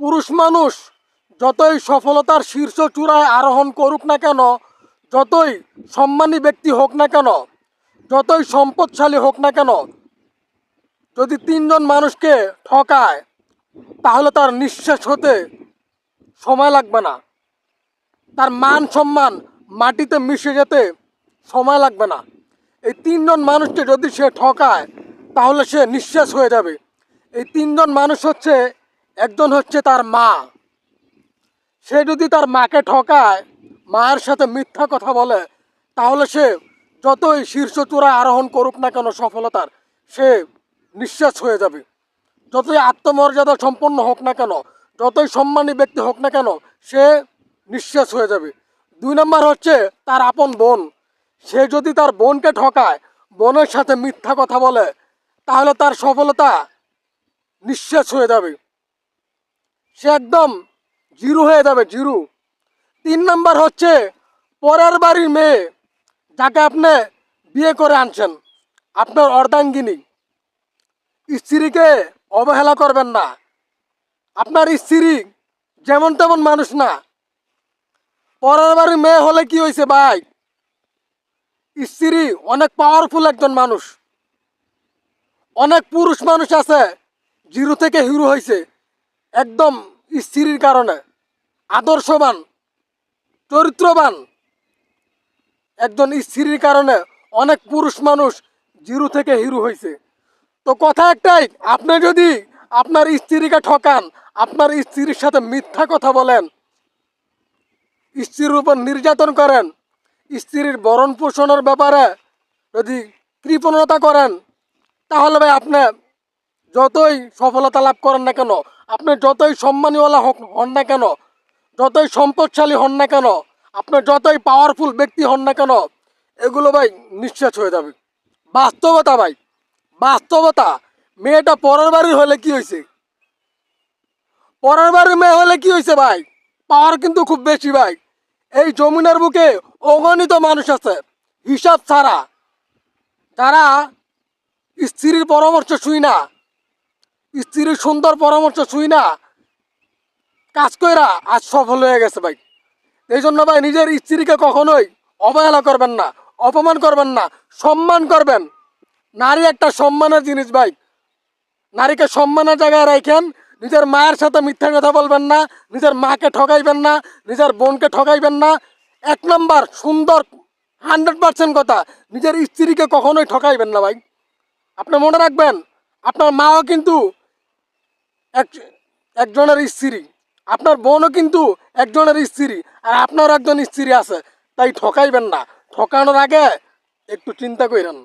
পুরুষ মানুষ যতই সফলতার শীর্ষ চূড়ায় আরোহণ করুক না কেন, যতই সম্মানী ব্যক্তি হোক না কেন, যতই সম্পদশালী হোক না কেন, যদি তিনজন মানুষকে ঠকায়, তাহলে তার নিঃশ্বাস হতে সময় লাগবে না। তার মান সম্মান মাটিতে মিশে যেতে সময় লাগবে না। এই তিনজন মানুষকে যদি সে ঠকায়, তাহলে সে নিঃশ্বাস হয়ে যাবে। এই তিনজন মানুষ হচ্ছে একজন হচ্ছে তার মা। সে যদি তার মাকে ঠকায়, মায়ের সাথে মিথ্যা কথা বলে, তাহলে সে যতই শীর্ষ চূড়ায় আরোহণ করুক না কেন সফলতার, সে নিঃশ্বাস হয়ে যাবে। যতই আত্মমর্যাদা সম্পন্ন হোক না কেন, যতই সম্মানী ব্যক্তি হোক না কেন, সে নিঃশ্বাস হয়ে যাবে। দুই নম্বর হচ্ছে তার আপন বোন। সে যদি তার বোনকে ঠকায়, বোনের সাথে মিথ্যা কথা বলে, তাহলে তার সফলতা নিঃশ্বাস হয়ে যাবে। সে একদম জিরো হয়ে যাবে, জিরো। তিন নম্বর হচ্ছে পরের বাড়ির মেয়ে যাকে আপনি বিয়ে করে আনছেন, আপনার অর্ধাঙ্গিনী। স্ত্রীকে অবহেলা করবেন না। আপনার স্ত্রী যেমন তেমন মানুষ না। পরের বাড়ির মেয়ে হলে কি হয়েছে ভাই? স্ত্রী অনেক পাওয়ারফুল একজন মানুষ। অনেক পুরুষ মানুষ আছে, জিরো থেকে হিরো হয়েছে। একদম স্ত্রীর কারণে, আদর্শবান, চরিত্রবান। একজন স্ত্রীর কারণে অনেক পুরুষ মানুষ জিরো থেকে হিরো হয়েছে তো কথা একটাই, আপনি যদি আপনার স্ত্রীকে ঠকান, আপনার স্ত্রীর সাথে মিথ্যা কথা বলেন, স্ত্রীর উপর নির্যাতন করেন, স্ত্রীর বরণ পোষণের ব্যাপারে যদি কৃপণতা করেন, তাহলে ভাই আপনি যতই সফলতা লাভ করেন না কেন, আপনি যতই সম্মানীওয়ালা হন না কেন, যতই সম্পদশালী হন না কেন, আপনি যতই পাওয়ারফুল ব্যক্তি হন না কেন, এগুলো ভাই নিঃশ্বাস হয়ে যাবে। বাস্তবতা ভাই, বাস্তবতা। মেয়েটা পরের বাড়ির হলে কি হয়েছে? পরের বাড়ির মেয়ে হলে কি হয়েছে ভাই? পাওয়ার কিন্তু খুব বেশি ভাই। এই জমিনের বুকে অগণিত মানুষ আছে, হিসাব ছাড়া। তারা স্ত্রীর পরামর্শ শুই না স্ত্রীর সুন্দর পরামর্শ শুই না। কাজ কইরা আজ সফল হয়ে গেছে ভাই। এই জন্য ভাই নিজের স্ত্রীকে কখনোই অবহেলা করবেন না, অপমান করবেন না, সম্মান করবেন। নারী একটা সম্মানের জিনিস ভাই। নারীকে সম্মানের জায়গায় রাখেন নিজের মায়ের সাথে মিথ্যা কথা বলবেন না, নিজের মাকে ঠকাইবেন না, নিজের বোনকে ঠকাইবেন না। এক নম্বর, সুন্দর, হান্ড্রেড পার্সেন্ট কথা, নিজের স্ত্রীকে কখনোই ঠকাইবেন না ভাই। আপনি মনে রাখবেন, আপনার মাও কিন্তু এক, একজনের স্ত্রী। আপনার বোনও কিন্তু একজনের স্ত্রী আর আপনার একজন স্ত্রী আছে। তাই ঠকাইবেন না। ঠকানোর আগে একটু চিন্তা করেন